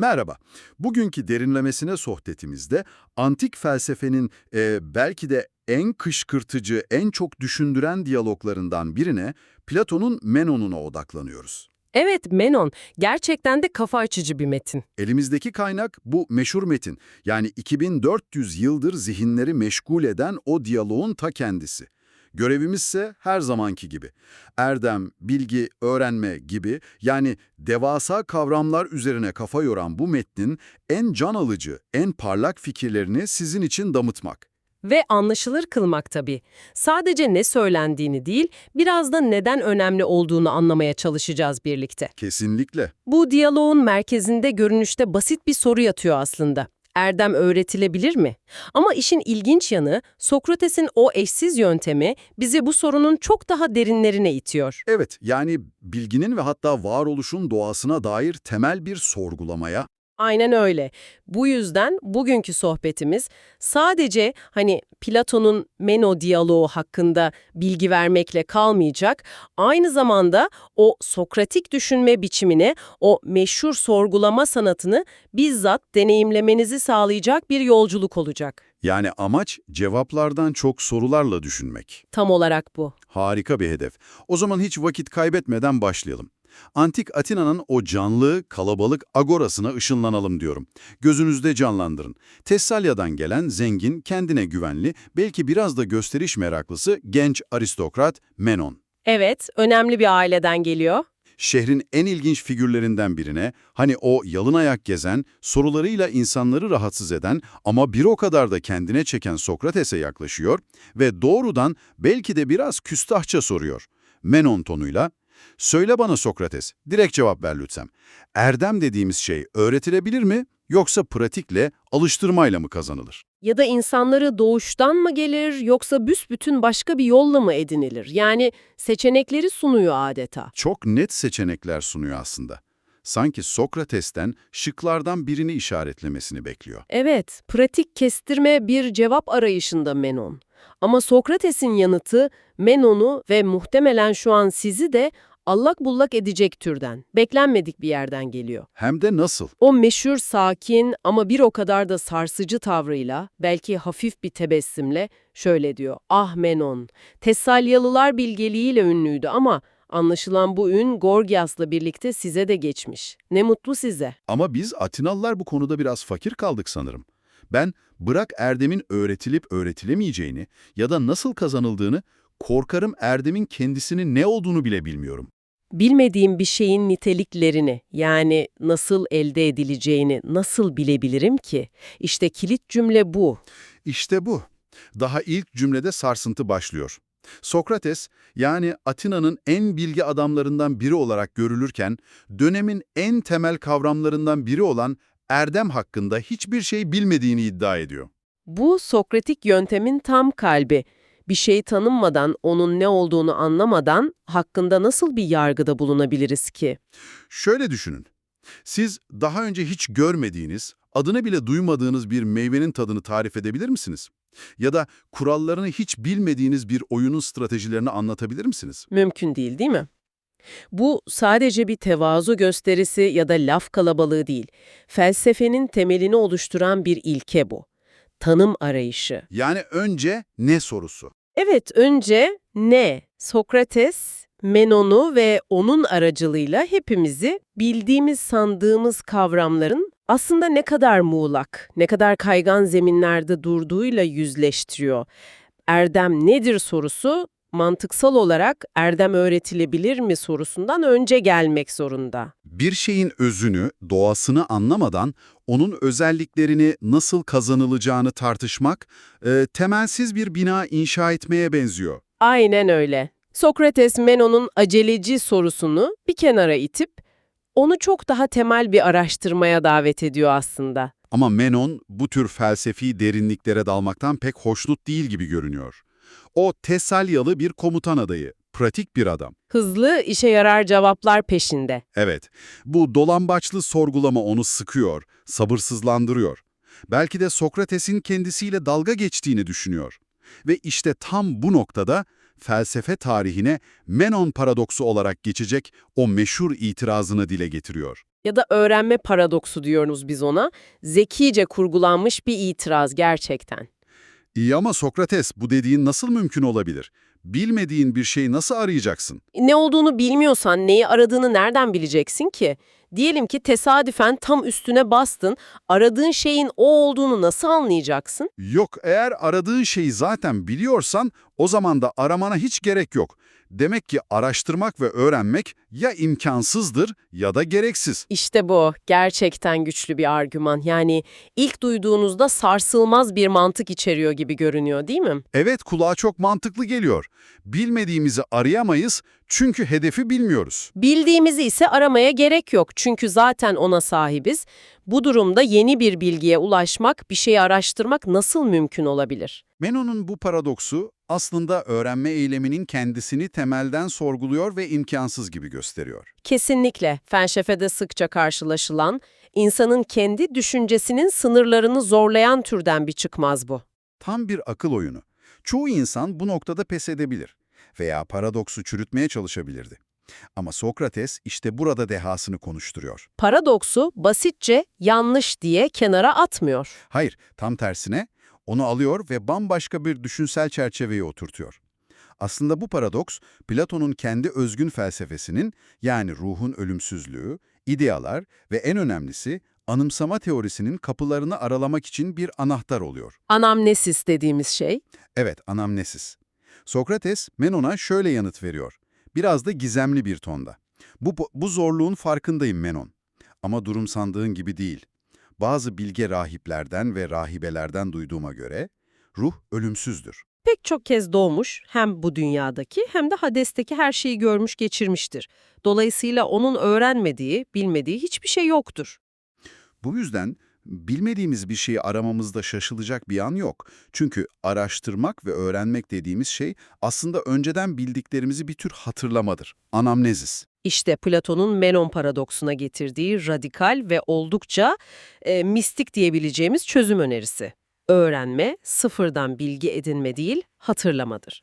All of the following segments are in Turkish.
Merhaba. Bugünkü derinlemesine sohbetimizde antik felsefenin e, belki de en kışkırtıcı, en çok düşündüren diyaloglarından birine Platon'un Menon'una odaklanıyoruz. Evet Menon, gerçekten de kafa açıcı bir metin. Elimizdeki kaynak bu meşhur metin. Yani 2400 yıldır zihinleri meşgul eden o diyaloğun ta kendisi. Görevimizse her zamanki gibi. Erdem, bilgi, öğrenme gibi yani devasa kavramlar üzerine kafa yoran bu metnin en can alıcı, en parlak fikirlerini sizin için damıtmak. Ve anlaşılır kılmak tabii. Sadece ne söylendiğini değil, biraz da neden önemli olduğunu anlamaya çalışacağız birlikte. Kesinlikle. Bu diyaloğun merkezinde görünüşte basit bir soru yatıyor aslında. Erdem öğretilebilir mi? Ama işin ilginç yanı, Sokrates'in o eşsiz yöntemi bizi bu sorunun çok daha derinlerine itiyor. Evet, yani bilginin ve hatta varoluşun doğasına dair temel bir sorgulamaya, Aynen öyle. Bu yüzden bugünkü sohbetimiz sadece hani Platon'un Meno diyaloğu hakkında bilgi vermekle kalmayacak, aynı zamanda o Sokratik düşünme biçimine, o meşhur sorgulama sanatını bizzat deneyimlemenizi sağlayacak bir yolculuk olacak. yani amaç cevaplardan çok sorularla düşünmek. Tam olarak bu. Harika bir hedef. O zaman hiç vakit kaybetmeden başlayalım. Antik Atina'nın o canlı, kalabalık agorasına ışınlanalım diyorum. Gözünüzde canlandırın. Tessalya'dan gelen zengin, kendine güvenli, belki biraz da gösteriş meraklısı genç aristokrat Menon. Evet, önemli bir aileden geliyor. Şehrin en ilginç figürlerinden birine, hani o yalın ayak gezen, sorularıyla insanları rahatsız eden ama bir o kadar da kendine çeken Sokrates'e yaklaşıyor ve doğrudan belki de biraz küstahça soruyor. Menon tonuyla, ''Söyle bana Sokrates, direkt cevap ver lütfen. Erdem dediğimiz şey öğretilebilir mi yoksa pratikle, alıştırmayla mı kazanılır?'' Ya da insanları doğuştan mı gelir yoksa büsbütün başka bir yolla mı edinilir? Yani seçenekleri sunuyor adeta. Çok net seçenekler sunuyor aslında. Sanki Sokrates'ten şıklardan birini işaretlemesini bekliyor. Evet, pratik kestirme bir cevap arayışında Menon. Ama Sokrates'in yanıtı Menon'u ve muhtemelen şu an sizi de allak bullak edecek türden, beklenmedik bir yerden geliyor. Hem de nasıl? O meşhur sakin ama bir o kadar da sarsıcı tavrıyla, belki hafif bir tebessümle şöyle diyor. Ah Menon, Tessalyalılar bilgeliğiyle ünlüydü ama anlaşılan bu ün Gorgias'la birlikte size de geçmiş. Ne mutlu size. Ama biz Atinalılar bu konuda biraz fakir kaldık sanırım. Ben bırak Erdem'in öğretilip öğretilemeyeceğini ya da nasıl kazanıldığını, korkarım Erdem'in kendisinin ne olduğunu bile bilmiyorum. Bilmediğim bir şeyin niteliklerini, yani nasıl elde edileceğini nasıl bilebilirim ki? İşte kilit cümle bu. İşte bu. Daha ilk cümlede sarsıntı başlıyor. Sokrates, yani Atina'nın en bilgi adamlarından biri olarak görülürken, dönemin en temel kavramlarından biri olan erdem hakkında hiçbir şey bilmediğini iddia ediyor. Bu Sokratik yöntemin tam kalbi. Bir şey tanınmadan, onun ne olduğunu anlamadan hakkında nasıl bir yargıda bulunabiliriz ki? Şöyle düşünün. Siz daha önce hiç görmediğiniz, adını bile duymadığınız bir meyvenin tadını tarif edebilir misiniz? Ya da kurallarını hiç bilmediğiniz bir oyunun stratejilerini anlatabilir misiniz? Mümkün değil, değil mi? Bu sadece bir tevazu gösterisi ya da laf kalabalığı değil. Felsefenin temelini oluşturan bir ilke bu. Tanım arayışı. Yani önce ne sorusu? Evet, önce ne? Sokrates, Menon'u ve onun aracılığıyla hepimizi bildiğimiz sandığımız kavramların aslında ne kadar muğlak, ne kadar kaygan zeminlerde durduğuyla yüzleştiriyor. Erdem nedir sorusu mantıksal olarak erdem öğretilebilir mi sorusundan önce gelmek zorunda. Bir şeyin özünü, doğasını anlamadan onun özelliklerini nasıl kazanılacağını tartışmak, e, temelsiz bir bina inşa etmeye benziyor. Aynen öyle. Sokrates Menon'un aceleci sorusunu bir kenara itip onu çok daha temel bir araştırmaya davet ediyor aslında. Ama Menon bu tür felsefi derinliklere dalmaktan pek hoşnut değil gibi görünüyor. O Tessalyalı bir komutan adayı, pratik bir adam. Hızlı, işe yarar cevaplar peşinde. Evet, bu dolambaçlı sorgulama onu sıkıyor, sabırsızlandırıyor. Belki de Sokrates'in kendisiyle dalga geçtiğini düşünüyor. Ve işte tam bu noktada felsefe tarihine Menon paradoksu olarak geçecek o meşhur itirazını dile getiriyor. Ya da öğrenme paradoksu diyoruz biz ona. Zekice kurgulanmış bir itiraz gerçekten. İyi ama Sokrates bu dediğin nasıl mümkün olabilir? Bilmediğin bir şeyi nasıl arayacaksın? Ne olduğunu bilmiyorsan neyi aradığını nereden bileceksin ki? Diyelim ki tesadüfen tam üstüne bastın, aradığın şeyin o olduğunu nasıl anlayacaksın? Yok, eğer aradığın şeyi zaten biliyorsan o zaman da aramana hiç gerek yok. Demek ki araştırmak ve öğrenmek ya imkansızdır ya da gereksiz. İşte bu gerçekten güçlü bir argüman. Yani ilk duyduğunuzda sarsılmaz bir mantık içeriyor gibi görünüyor değil mi? Evet kulağa çok mantıklı geliyor. Bilmediğimizi arayamayız çünkü hedefi bilmiyoruz. Bildiğimizi ise aramaya gerek yok çünkü zaten ona sahibiz. Bu durumda yeni bir bilgiye ulaşmak, bir şeyi araştırmak nasıl mümkün olabilir? Menon'un bu paradoksu aslında öğrenme eyleminin kendisini temelden sorguluyor ve imkansız gibi gösteriyor. Kesinlikle felsefede sıkça karşılaşılan, insanın kendi düşüncesinin sınırlarını zorlayan türden bir çıkmaz bu. Tam bir akıl oyunu. Çoğu insan bu noktada pes edebilir veya paradoksu çürütmeye çalışabilirdi. Ama Sokrates işte burada dehasını konuşturuyor. Paradoksu basitçe yanlış diye kenara atmıyor. Hayır, tam tersine onu alıyor ve bambaşka bir düşünsel çerçeveye oturtuyor. Aslında bu paradoks, Platon'un kendi özgün felsefesinin yani ruhun ölümsüzlüğü, idealar ve en önemlisi anımsama teorisinin kapılarını aralamak için bir anahtar oluyor. Anamnesis dediğimiz şey, Evet, anamnesis. Sokrates, Menon'a şöyle yanıt veriyor. Biraz da gizemli bir tonda. Bu, bu zorluğun farkındayım Menon. Ama durum sandığın gibi değil. Bazı bilge rahiplerden ve rahibelerden duyduğuma göre, ruh ölümsüzdür. pek çok kez doğmuş hem bu dünyadaki hem de Hades'teki her şeyi görmüş geçirmiştir. Dolayısıyla onun öğrenmediği, bilmediği hiçbir şey yoktur. Bu yüzden bilmediğimiz bir şeyi aramamızda şaşılacak bir an yok. Çünkü araştırmak ve öğrenmek dediğimiz şey aslında önceden bildiklerimizi bir tür hatırlamadır. Anamnezis. İşte Platon'un Menon paradoksuna getirdiği radikal ve oldukça e, mistik diyebileceğimiz çözüm önerisi. Öğrenme, sıfırdan bilgi edinme değil, hatırlamadır.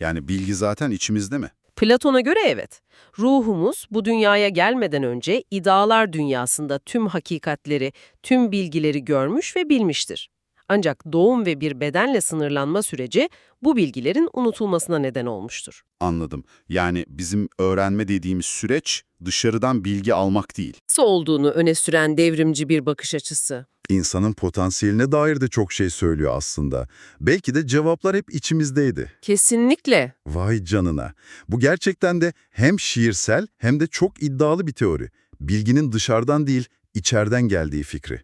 Yani bilgi zaten içimizde mi? Platon'a göre evet. Ruhumuz bu dünyaya gelmeden önce idealar dünyasında tüm hakikatleri, tüm bilgileri görmüş ve bilmiştir. Ancak doğum ve bir bedenle sınırlanma süreci bu bilgilerin unutulmasına neden olmuştur. Anladım. Yani bizim öğrenme dediğimiz süreç dışarıdan bilgi almak değil. Nasıl olduğunu öne süren devrimci bir bakış açısı. İnsanın potansiyeline dair de çok şey söylüyor aslında. Belki de cevaplar hep içimizdeydi. Kesinlikle. Vay canına. Bu gerçekten de hem şiirsel hem de çok iddialı bir teori. Bilginin dışarıdan değil, içeriden geldiği fikri.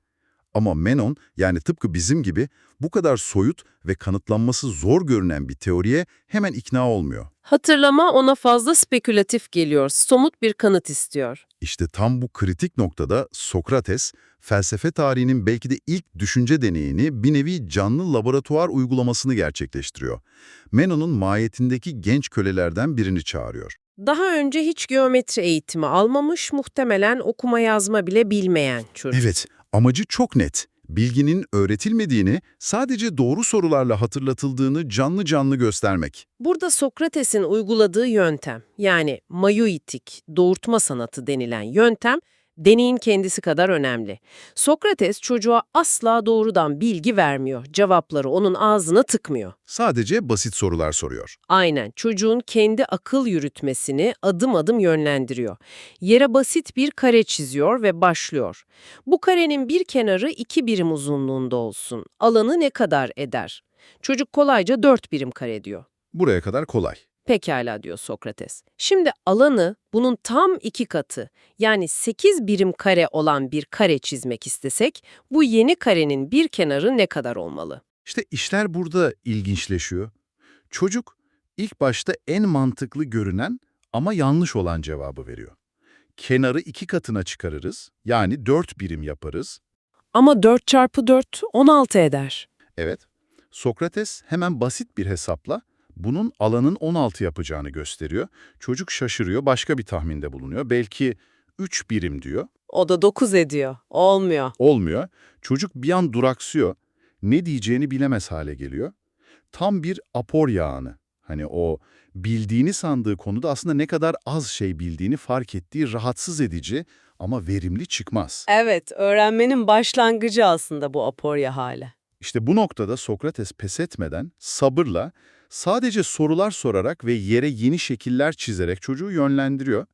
Ama Menon, yani tıpkı bizim gibi bu kadar soyut ve kanıtlanması zor görünen bir teoriye hemen ikna olmuyor. Hatırlama ona fazla spekülatif geliyor, somut bir kanıt istiyor. İşte tam bu kritik noktada Sokrates, felsefe tarihinin belki de ilk düşünce deneyini bir nevi canlı laboratuvar uygulamasını gerçekleştiriyor. Menon'un mahiyetindeki genç kölelerden birini çağırıyor. Daha önce hiç geometri eğitimi almamış, muhtemelen okuma yazma bile bilmeyen çocuk. Evet, amacı çok net. Bilginin öğretilmediğini, sadece doğru sorularla hatırlatıldığını canlı canlı göstermek. Burada Sokrates'in uyguladığı yöntem, yani mayuitik, doğurtma sanatı denilen yöntem, deneyin kendisi kadar önemli. Sokrates çocuğa asla doğrudan bilgi vermiyor, cevapları onun ağzına tıkmıyor. Sadece basit sorular soruyor. Aynen, çocuğun kendi akıl yürütmesini adım adım yönlendiriyor. Yere basit bir kare çiziyor ve başlıyor. Bu karenin bir kenarı iki birim uzunluğunda olsun. Alanı ne kadar eder? Çocuk kolayca dört birim kare diyor. Buraya kadar kolay. Pekala diyor Sokrates. Şimdi alanı bunun tam iki katı yani 8 birim kare olan bir kare çizmek istesek bu yeni karenin bir kenarı ne kadar olmalı? İşte işler burada ilginçleşiyor. Çocuk ilk başta en mantıklı görünen ama yanlış olan cevabı veriyor. Kenarı iki katına çıkarırız, yani dört birim yaparız. Ama 4 çarpı 4 16 eder. Evet, Sokrates hemen basit bir hesapla bunun alanın 16 yapacağını gösteriyor. Çocuk şaşırıyor, başka bir tahminde bulunuyor. Belki 3 birim diyor. O da 9 ediyor. Olmuyor. Olmuyor. Çocuk bir an duraksıyor. Ne diyeceğini bilemez hale geliyor. Tam bir apor yağını. Hani o bildiğini sandığı konuda aslında ne kadar az şey bildiğini fark ettiği rahatsız edici ama verimli çıkmaz. Evet, öğrenmenin başlangıcı aslında bu aporya hali. İşte bu noktada Sokrates pes etmeden, sabırla, sadece sorular sorarak ve yere yeni şekiller çizerek çocuğu yönlendiriyor.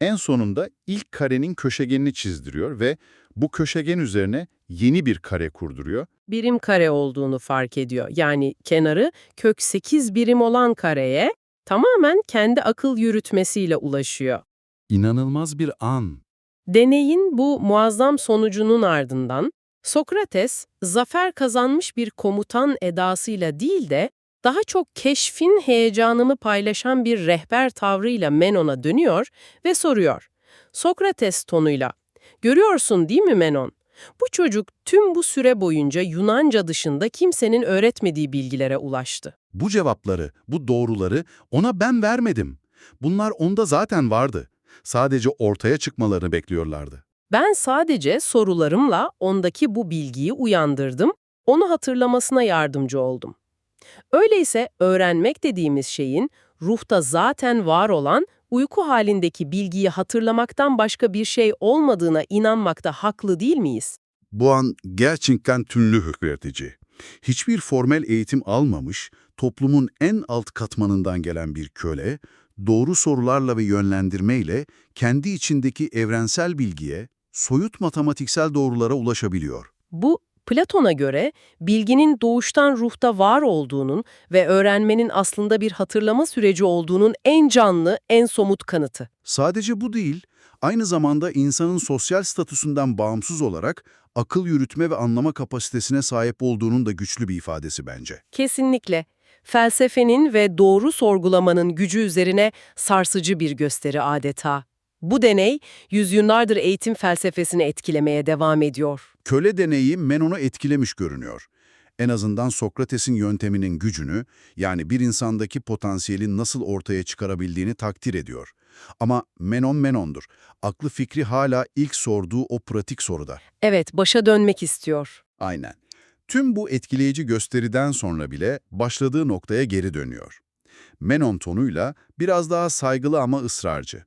En sonunda ilk karenin köşegenini çizdiriyor ve bu köşegen üzerine yeni bir kare kurduruyor. Birim kare olduğunu fark ediyor. Yani kenarı kök 8 birim olan kareye tamamen kendi akıl yürütmesiyle ulaşıyor. İnanılmaz bir an. Deneyin bu muazzam sonucunun ardından Sokrates, zafer kazanmış bir komutan edasıyla değil de daha çok keşfin heyecanını paylaşan bir rehber tavrıyla Menon'a dönüyor ve soruyor. Sokrates tonuyla, "Görüyorsun değil mi Menon? Bu çocuk tüm bu süre boyunca Yunanca dışında kimsenin öğretmediği bilgilere ulaştı." Bu cevapları, bu doğruları ona ben vermedim. Bunlar onda zaten vardı. Sadece ortaya çıkmalarını bekliyorlardı. Ben sadece sorularımla ondaki bu bilgiyi uyandırdım, onu hatırlamasına yardımcı oldum. Öyleyse öğrenmek dediğimiz şeyin ruhta zaten var olan uyku halindeki bilgiyi hatırlamaktan başka bir şey olmadığına inanmakta haklı değil miyiz? Bu an gerçekten tünlü hükmetici. Hiçbir formel eğitim almamış, toplumun en alt katmanından gelen bir köle, doğru sorularla ve yönlendirmeyle kendi içindeki evrensel bilgiye, soyut matematiksel doğrulara ulaşabiliyor. Bu, Platon'a göre bilginin doğuştan ruhta var olduğunun ve öğrenmenin aslında bir hatırlama süreci olduğunun en canlı, en somut kanıtı. Sadece bu değil, aynı zamanda insanın sosyal statüsünden bağımsız olarak akıl yürütme ve anlama kapasitesine sahip olduğunun da güçlü bir ifadesi bence. Kesinlikle. Felsefenin ve doğru sorgulamanın gücü üzerine sarsıcı bir gösteri adeta. Bu deney, yüzyıllardır eğitim felsefesini etkilemeye devam ediyor. Köle deneyi Menon'u etkilemiş görünüyor. En azından Sokrates'in yönteminin gücünü, yani bir insandaki potansiyeli nasıl ortaya çıkarabildiğini takdir ediyor. Ama Menon Menon'dur. Aklı fikri hala ilk sorduğu o pratik soruda. Evet, başa dönmek istiyor. Aynen. Tüm bu etkileyici gösteriden sonra bile başladığı noktaya geri dönüyor. Menon tonuyla biraz daha saygılı ama ısrarcı.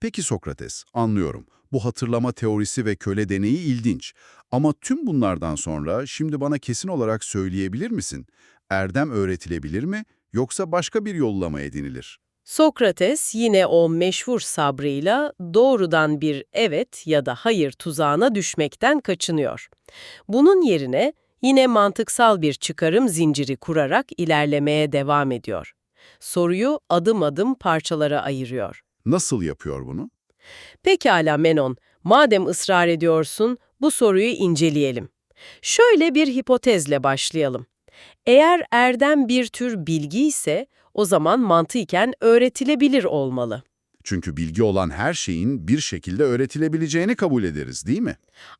Peki Sokrates, anlıyorum. Bu hatırlama teorisi ve köle deneyi ilginç. Ama tüm bunlardan sonra şimdi bana kesin olarak söyleyebilir misin? Erdem öğretilebilir mi yoksa başka bir yolla mı edinilir? Sokrates yine o meşhur sabrıyla doğrudan bir evet ya da hayır tuzağına düşmekten kaçınıyor. Bunun yerine yine mantıksal bir çıkarım zinciri kurarak ilerlemeye devam ediyor. Soruyu adım adım parçalara ayırıyor. Nasıl yapıyor bunu? Pekala Menon, madem ısrar ediyorsun, bu soruyu inceleyelim. Şöyle bir hipotezle başlayalım. Eğer erdem bir tür bilgi ise, o zaman mantıken öğretilebilir olmalı. Çünkü bilgi olan her şeyin bir şekilde öğretilebileceğini kabul ederiz, değil mi?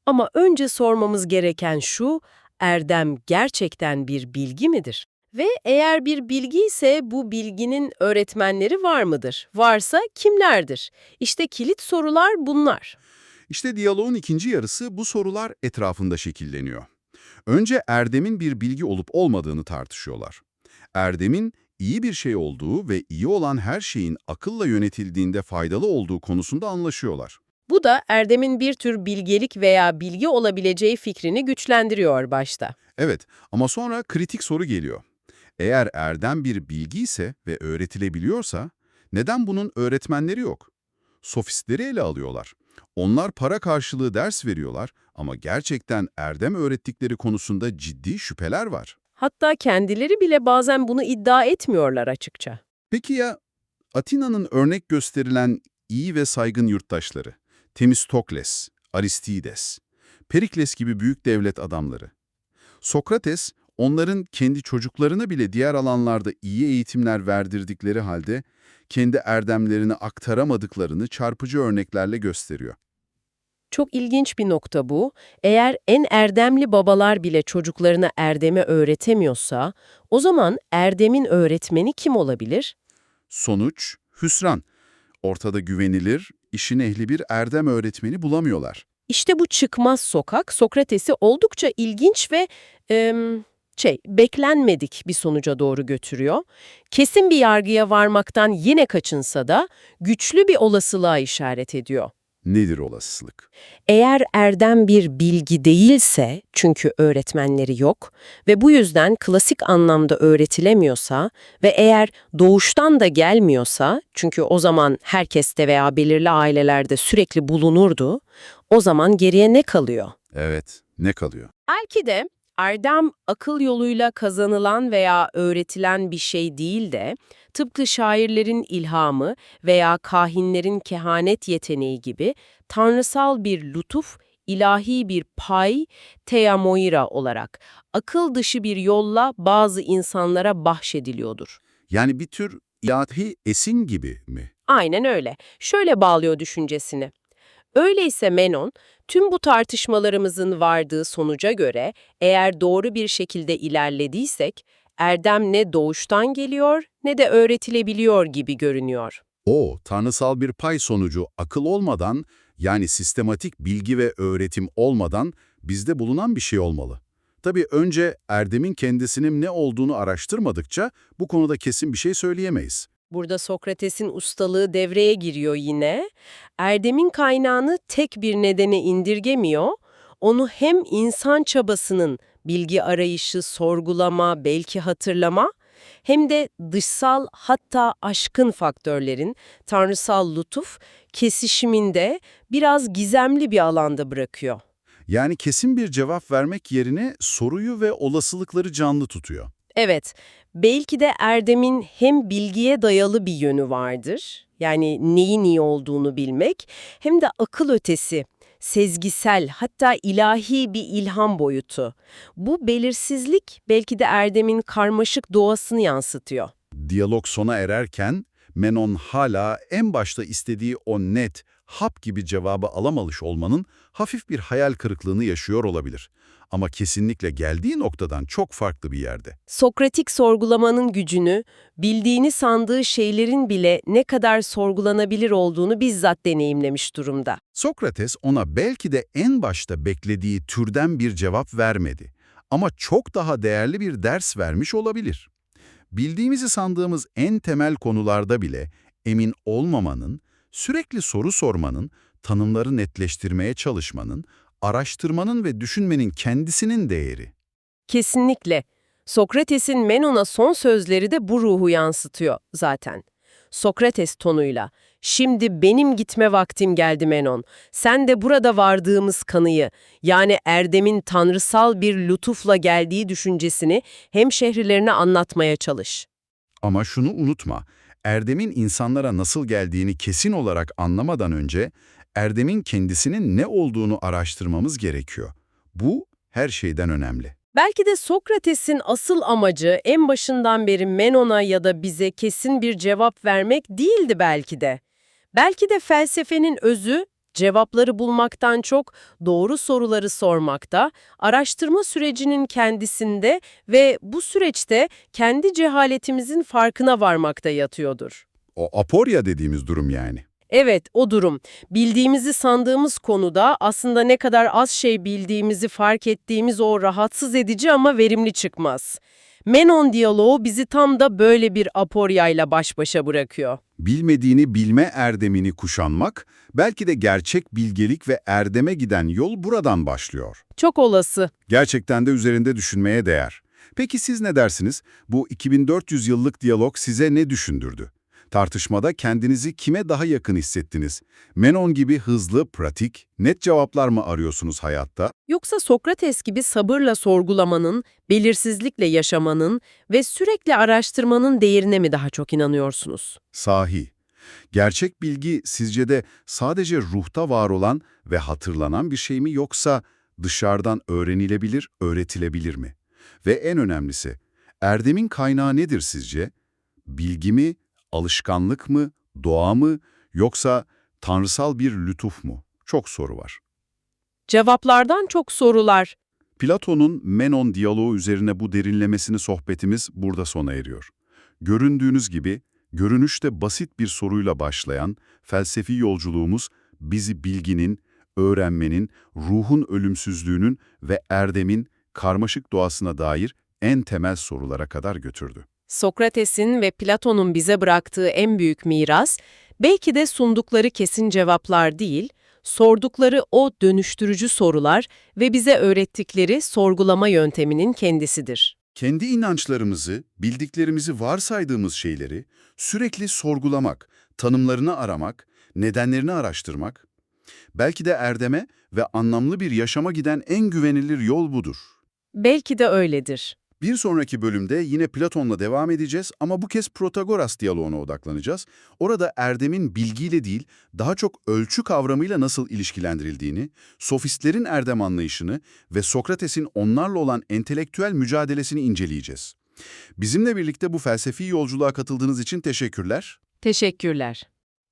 Ama önce sormamız gereken şu, erdem gerçekten bir bilgi midir? Ve eğer bir bilgi ise bu bilginin öğretmenleri var mıdır? Varsa kimlerdir? İşte kilit sorular bunlar. İşte diyaloğun ikinci yarısı bu sorular etrafında şekilleniyor. Önce erdemin bir bilgi olup olmadığını tartışıyorlar. Erdemin iyi bir şey olduğu ve iyi olan her şeyin akılla yönetildiğinde faydalı olduğu konusunda anlaşıyorlar. Bu da erdemin bir tür bilgelik veya bilgi olabileceği fikrini güçlendiriyor başta. Evet ama sonra kritik soru geliyor. Eğer erdem bir bilgi ise ve öğretilebiliyorsa neden bunun öğretmenleri yok? Sofistleri ele alıyorlar. Onlar para karşılığı ders veriyorlar ama gerçekten erdem öğrettikleri konusunda ciddi şüpheler var. Hatta kendileri bile bazen bunu iddia etmiyorlar açıkça. Peki ya Atina'nın örnek gösterilen iyi ve saygın yurttaşları, Temistokles, Aristides, Perikles gibi büyük devlet adamları. Sokrates, onların kendi çocuklarına bile diğer alanlarda iyi eğitimler verdirdikleri halde kendi erdemlerini aktaramadıklarını çarpıcı örneklerle gösteriyor. Çok ilginç bir nokta bu. Eğer en erdemli babalar bile çocuklarına erdemi öğretemiyorsa, o zaman erdemin öğretmeni kim olabilir? Sonuç, hüsran. Ortada güvenilir, işin ehli bir erdem öğretmeni bulamıyorlar. İşte bu çıkmaz sokak Sokrates'i oldukça ilginç ve em, şey, beklenmedik bir sonuca doğru götürüyor. Kesin bir yargıya varmaktan yine kaçınsa da güçlü bir olasılığa işaret ediyor. Nedir olasılık? Eğer erdem bir bilgi değilse, çünkü öğretmenleri yok ve bu yüzden klasik anlamda öğretilemiyorsa ve eğer doğuştan da gelmiyorsa, çünkü o zaman herkeste veya belirli ailelerde sürekli bulunurdu, o zaman geriye ne kalıyor? Evet, ne kalıyor? Belki de erdem akıl yoluyla kazanılan veya öğretilen bir şey değil de tıpkı şairlerin ilhamı veya kahinlerin kehanet yeteneği gibi tanrısal bir lütuf, ilahi bir pay, teamoira olarak akıl dışı bir yolla bazı insanlara bahşediliyordur. Yani bir tür ilahi esin gibi mi? Aynen öyle. Şöyle bağlıyor düşüncesini. Öyleyse Menon, tüm bu tartışmalarımızın vardığı sonuca göre eğer doğru bir şekilde ilerlediysek, erdem ne doğuştan geliyor ne de öğretilebiliyor gibi görünüyor. O, tanrısal bir pay sonucu akıl olmadan, yani sistematik bilgi ve öğretim olmadan bizde bulunan bir şey olmalı. Tabii önce Erdem'in kendisinin ne olduğunu araştırmadıkça bu konuda kesin bir şey söyleyemeyiz. Burada Sokrates'in ustalığı devreye giriyor yine. Erdem'in kaynağını tek bir nedene indirgemiyor. Onu hem insan çabasının bilgi arayışı, sorgulama, belki hatırlama hem de dışsal hatta aşkın faktörlerin tanrısal lütuf kesişiminde biraz gizemli bir alanda bırakıyor. Yani kesin bir cevap vermek yerine soruyu ve olasılıkları canlı tutuyor. Evet, belki de Erdem'in hem bilgiye dayalı bir yönü vardır, yani neyin iyi olduğunu bilmek, hem de akıl ötesi, sezgisel hatta ilahi bir ilham boyutu. Bu belirsizlik belki de Erdem'in karmaşık doğasını yansıtıyor. Diyalog sona ererken Menon hala en başta istediği o net, hap gibi cevabı alamamış olmanın hafif bir hayal kırıklığını yaşıyor olabilir. Ama kesinlikle geldiği noktadan çok farklı bir yerde. Sokratik sorgulamanın gücünü, bildiğini sandığı şeylerin bile ne kadar sorgulanabilir olduğunu bizzat deneyimlemiş durumda. Sokrates ona belki de en başta beklediği türden bir cevap vermedi. Ama çok daha değerli bir ders vermiş olabilir. Bildiğimizi sandığımız en temel konularda bile emin olmamanın, sürekli soru sormanın, tanımları netleştirmeye çalışmanın, araştırmanın ve düşünmenin kendisinin değeri. Kesinlikle. Sokrates'in Menon'a son sözleri de bu ruhu yansıtıyor zaten. Sokrates tonuyla, şimdi benim gitme vaktim geldi Menon. Sen de burada vardığımız kanıyı, yani Erdem'in tanrısal bir lütufla geldiği düşüncesini hem şehirlerine anlatmaya çalış. Ama şunu unutma, Erdem'in insanlara nasıl geldiğini kesin olarak anlamadan önce Erdem'in kendisinin ne olduğunu araştırmamız gerekiyor. Bu her şeyden önemli. Belki de Sokrates'in asıl amacı en başından beri Menon'a ya da bize kesin bir cevap vermek değildi belki de. Belki de felsefenin özü cevapları bulmaktan çok doğru soruları sormakta, araştırma sürecinin kendisinde ve bu süreçte kendi cehaletimizin farkına varmakta yatıyordur. O aporya dediğimiz durum yani. Evet, o durum. Bildiğimizi sandığımız konuda aslında ne kadar az şey bildiğimizi fark ettiğimiz o rahatsız edici ama verimli çıkmaz. Menon diyaloğu bizi tam da böyle bir aporyayla baş başa bırakıyor. Bilmediğini bilme erdemini kuşanmak, belki de gerçek bilgelik ve erdeme giden yol buradan başlıyor. Çok olası. Gerçekten de üzerinde düşünmeye değer. Peki siz ne dersiniz? Bu 2400 yıllık diyalog size ne düşündürdü? Tartışmada kendinizi kime daha yakın hissettiniz? Menon gibi hızlı, pratik, net cevaplar mı arıyorsunuz hayatta? Yoksa Sokrates gibi sabırla sorgulamanın, belirsizlikle yaşamanın ve sürekli araştırmanın değerine mi daha çok inanıyorsunuz? Sahi. Gerçek bilgi sizce de sadece ruhta var olan ve hatırlanan bir şey mi yoksa dışarıdan öğrenilebilir, öğretilebilir mi? Ve en önemlisi, erdemin kaynağı nedir sizce? Bilgi mi, alışkanlık mı, doğa mı yoksa tanrısal bir lütuf mu? Çok soru var. Cevaplardan çok sorular. Platon'un Menon diyaloğu üzerine bu derinlemesini sohbetimiz burada sona eriyor. Göründüğünüz gibi, görünüşte basit bir soruyla başlayan felsefi yolculuğumuz bizi bilginin, öğrenmenin, ruhun ölümsüzlüğünün ve erdemin karmaşık doğasına dair en temel sorulara kadar götürdü. Sokrates'in ve Platon'un bize bıraktığı en büyük miras, belki de sundukları kesin cevaplar değil, sordukları o dönüştürücü sorular ve bize öğrettikleri sorgulama yönteminin kendisidir. Kendi inançlarımızı, bildiklerimizi varsaydığımız şeyleri sürekli sorgulamak, tanımlarını aramak, nedenlerini araştırmak, belki de erdeme ve anlamlı bir yaşama giden en güvenilir yol budur. Belki de öyledir. Bir sonraki bölümde yine Platon'la devam edeceğiz ama bu kez Protagoras diyaloğuna odaklanacağız. Orada erdemin bilgiyle değil, daha çok ölçü kavramıyla nasıl ilişkilendirildiğini, sofistlerin erdem anlayışını ve Sokrates'in onlarla olan entelektüel mücadelesini inceleyeceğiz. Bizimle birlikte bu felsefi yolculuğa katıldığınız için teşekkürler. Teşekkürler.